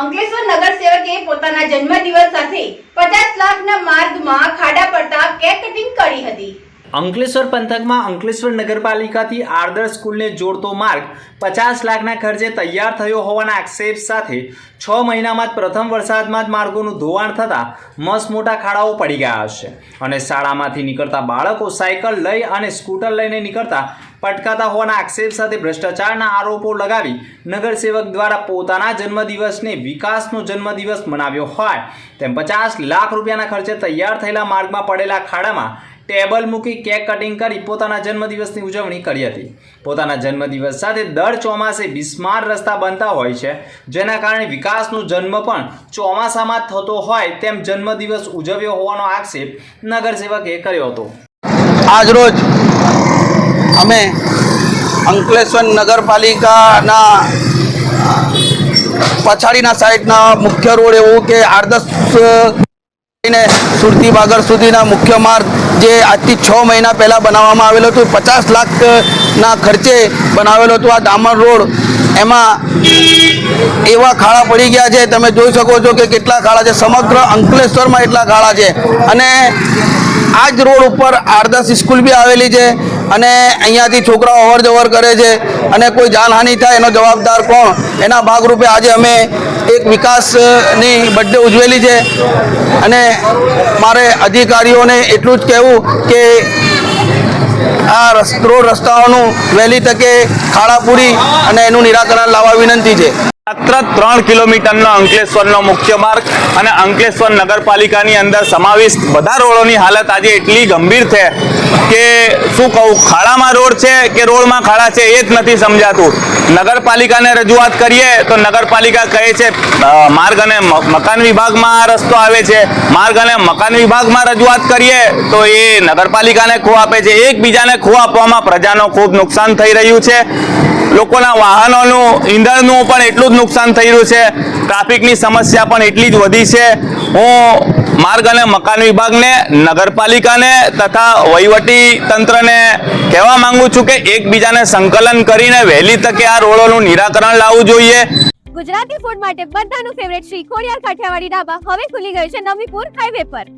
અંકલેશ્વર નગર સેવકે પોતાના જન્મદિવસ સાથે પચાસ લાખના માર્ગમાં ખાડા પડતા કેક કટિંગ કરી હતી. અંકલેશ્વર પંથકમાં અંકલેશ્વર નગરપાલિકાથી આર્દર સ્કૂલને જોડતો માર્ગ પચાસ લાખના ખર્ચે તૈયાર થયો હોવાના આક્ષેપ સાથે છ મહિનામાં જ પ્રથમ વરસાદમાં જ માર્ગોનું ધોવાણ થતાં મસ્ત મોટા ખાડાઓ પડી ગયા હશે. અને શાળામાંથી નીકળતા બાળકો સાયકલ લઈ અને સ્કૂટર લઈને નીકળતા પટકાતા હોવાના આક્ષેપ સાથે ભ્રષ્ટાચારના આરોપો લગાવી નગરસેવક દ્વારા પોતાના જન્મદિવસને વિકાસનો જન્મદિવસ મનાવ્યો હોય. તેમ પચાસ લાખ રૂપિયાના ખર્ચે તૈયાર થયેલા માર્ગમાં પડેલા ખાડામાં ટેબલ મૂકી કેક કટિંગ કરી પોતાના જન્મદિવસની ઉજવણી કરી હતી. પોતાના જન્મદિવસ સાથે દર ચોમાસે બિસ્માર રસ્તા બનતા હોય છે. જેના કારણે વિકાસનો જન્મ પણ ચોમાસામાં થતો હોય તેમ જન્મદિવસ ઉજવ્યો હોવાનો આક્ષેપ નગરસેવકે કર્યો હતો. આજરોજ અમે અંકલેશ્વર નગરપાલિકાના પછાડીના સાઈડના મુખ્ય રોડ એવું કે આદર્શ ને સુરતી બાગર સુધીના મુખ્ય માર્ગ જે આજથી છ મહિના પહેલાં બનાવવામાં આવેલો હતો, પચાસ લાખના ખર્ચે બનાવેલો હતો આ ડામર રોડ. એમાં એવા ખાડા પડી ગયા છે, તમે જોઈ શકો છો કે કેટલા ખાડા છે, સમગ્ર અંકલેશ્વરમાં એટલા ખાડા છે. અને આ જ રોડ ઉપર આદર્શ સ્કૂલ બી આવેલી છે અને અહીંયાથી છોકરાઓ અવર જવર કરે છે અને કોઈ જાનહાનિ થાય એનો જવાબદાર કોણ? એના ભાગરૂપે આજે અમે એક વિકાસની બર્થડે ઉજવેલી છે. અને મારે અધિકારીઓને એટલું જ કહેવું કે આ રોડ રસ્તાઓનું વહેલી તકે ખાડાપૂરી અને એનું નિરાકરણ લાવવા વિનંતી છે. માત્ર ત્રણ કિલોમીટરનો અંકલેશ્વરનો મુખ્ય માર્ગ અને અંકલેશ્વર નગરપાલિકાની અંદર સમાવિષ્ટ બધા રોડોની હાલત આજે એટલી ગંભીર છે કે શું કહું? ખાડામાં રોડ છે કે રોડમાં ખાડા છે એ જ નથી સમજાતું. નગરપાલિકાને રજૂઆત કરીએ તો નગરપાલિકા કહે છે માર્ગ અને મકાન વિભાગમાં આ રસ્તો આવે છે. માર્ગ અને મકાન વિભાગમાં રજૂઆત કરીએ તો એ નગરપાલિકાને ખો આપે છે. એકબીજાને ખો આપવામાં પ્રજાનો ખૂબ નુકસાન થઈ રહ્યું છે. લોકોના વાહનોનું, ઈંધણનું પણ એટલું જ નુકસાન થઈ રહ્યું છે. ટ્રાફિકની સમસ્યા પણ એટલી જ વધી છે. હું માર્ગ અને મકાન વિભાગને, નગરપાલિકાને તથા વહીવટી તંત્રને કહેવા માંગુ છું કે એકબીજાને સંકલન કરીને વહેલી તકે આ રોડોનું નિરાકરણ લાવવું જોઈએ. ગુજરાતી ફૂડ માટે બધાનું ફેવરેટ શ્રી ખોડિયાર કાઠિયાવાડી ઢાબા હવે ખુલી ગયું છે નવીપુર હાઈવે પર.